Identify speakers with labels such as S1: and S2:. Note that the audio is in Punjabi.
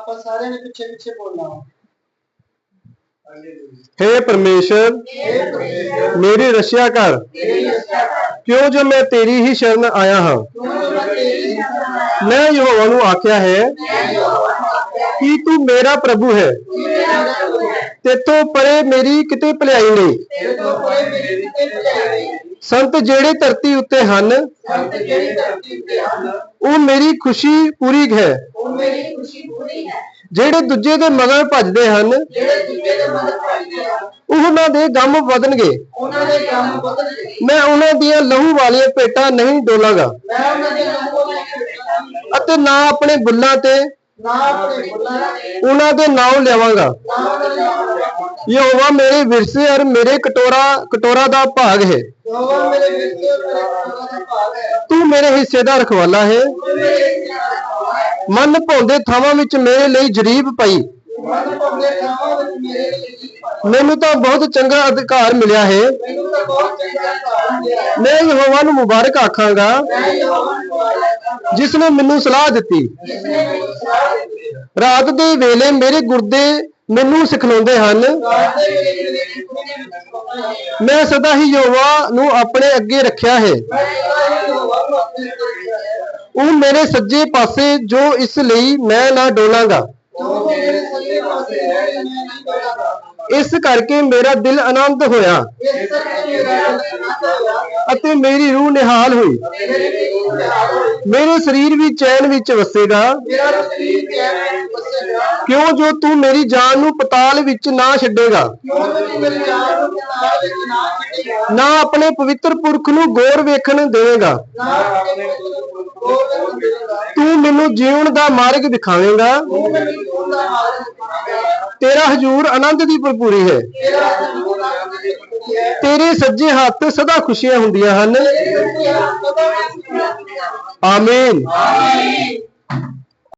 S1: ਆਪਾਂ ਸਾਰਿਆਂ ਨੇ ਪਿੱਛੇ ਪਿੱਛੇ ਬੋਲਣਾ ਵਾ
S2: हे परमेश्वर मेरी रक्षा कर क्यों जो मैं तेरी ही शरण आया हाँ मैं यहोवा ਨੂੰ ਆਖਿਆ ਹੈ ਕਿ ਤੂੰ ਮੇਰਾ ਪ੍ਰਭੂ ਹੈ ਤੇਤੋਂ ਪਰੇ ਮੇਰੀ ਕਿਤੇ ਭਲਾਈ ਨਹੀਂ ਸੰਤ ਜਿਹੜੇ ਧਰਤੀ ਉੱਤੇ ਹਨ
S1: ਸੰਤ ਜਿਹੜੀ ਧਰਤੀ ਉੱਤੇ ਹਨ
S2: ਉਹ ਮੇਰੀ ਖੁਸ਼ੀ ਪੂਰੀ ਹੈ।
S1: ਉਹ ਮੇਰੀ ਖੁਸ਼ੀ ਪੂਰੀ ਹੈ।
S2: ਜਿਹੜੇ ਦੂਜੇ ਦੇ ਮਗਰ ਭੱਜਦੇ ਹਨ
S1: ਜਿਹੜੇ ਦੂਜੇ ਦੇ
S2: ਉਹਨਾਂ ਦੇ ਗਮ ਵਧਣਗੇ।
S1: ਉਹਨਾਂ ਦੇ ਕੰਮ ਬਦਲਣਗੇ
S2: ਮੈਂ ਉਹਨਾਂ ਦੀਆਂ ਲਹੂ ਵਾਲੀਆਂ ਪੇਟਾਂ ਨਹੀਂ ਡੋਲਾਂਗਾ।
S1: ਮੈਂ ਉਹਨਾਂ ਦੇ ਲੋਕਾਂ ਨੂੰ
S2: ਅਤੇ ਨਾ ਆਪਣੇ ਬੁੱਲਾਂ ਤੇ
S1: ਨਾ ਆਪਣੇ ਬੁੱਲਾਂ ਤੇ
S2: ਉਹਨਾਂ ਦੇ ਨਾਮ ਲਿਆਵਾਂਗਾ।
S1: ਨਾ ਦੇ ਨਾਮ
S2: ਯਹੋਵਾ ਮੇਰੇ ਵਿਰਸੇ ਔਰ ਮੇਰੇ ਕਟੋਰਾ ਕਟੋਰਾ ਦਾ ਭਾਗ ਹੈ।
S1: ਯੋਵਾ ਮੇਰੇ ਵਿਰਸੇ ਔਰ ਮੇਰੇ ਕਟੋਰਾ ਦਾ ਭਾਗ ਹੈ।
S2: ਤੂੰ ਮੇਰੇ ਹਿੱਸੇ ਦਾ ਰਖਵਾਲਾ ਹੈ। ਮਨ ਭੌਂਦੇ ਥਾਵਾਂ ਵਿੱਚ ਮੇਰੇ ਲਈ ਜਰੀਬ ਪਈ।
S1: ਮਨ
S2: ਤਾਂ ਬਹੁਤ ਚੰਗਾ ਅਧਿਕਾਰ ਮਿਲਿਆ ਹੈ। ਮੈਂ ਯਹੋਵਾ ਨੂੰ ਮੁਬਾਰਕ ਆਖਾਂਗਾ ਜਿਸ ਨੇ ਮੈਨੂੰ ਸਲਾਹ ਦਿੱਤੀ। ਰਾਤ ਦੇ ਵੇਲੇ ਮੇਰੇ ਗੁਰਦੇ ਮੈਨੂੰ ਸਿਖਲਾਉਂਦੇ ਹਨ। ਮੈਂ ਸਦਾ ਹੀ ਯਹੋਵਾ ਨੂੰ ਆਪਣੇ ਅੱਗੇ ਰੱਖਿਆ ਹੈ। ਉਹ ਮੇਰੇ ਸੱਜੇ ਪਾਸੇ ਜੋ ਇਸ ਲਈ ਮੈਂ ਨਾ ਡੋਲਾਂਗਾ। ਇਸ ਕਰਕੇ ਮੇਰਾ ਦਿਲ ਆਨੰਦ ਹੋਇਆ। ਅਤੇ ਮੇਰੀ ਰੂਹ ਨਿਹਾਲ ਹੋਈ।
S1: ਮੇਰੇ
S2: ਸਰੀਰ ਵੀ ਚੈਨ ਵਿੱਚ ਵਸੇਗਾ। ਕਿਉਂ ਜੋ ਤੂੰ ਮੇਰੀ ਜਾਨ ਨੂੰ ਪਤਾਲ ਵਿੱਚ ਨਾ ਛੱਡੇਗਾ।
S1: ਨਾ
S2: ਆਪਣੇ ਪਵਿੱਤਰ ਪੁਰਖ ਨੂੰ ਗੌਰ ਵੇਖਣ ਦੇਵੇਗਾ। ਤੂੰ ਮੈਨੂੰ ਜੀਵਨ ਦਾ ਮਾਰਗ ਦਿਖਾਵੇਂਗਾ। ਤੇਰਾ ਹਜ਼ੂਰ ਆਨੰਦ ਦੀ ਭਰਪੂਰੀ ਹੈ।
S1: ਤੇਰਾ
S2: ਸੱਜੇ ਹੱਥ ਸਦਾ ਖੁਸ਼ੀਆਂ ਹੁੰਦੀਆਂ ਹਨ।
S1: ਖੁਸ਼ੀਆਂ ਹੁੰਦੀਆਂ ਆਮੀਨ।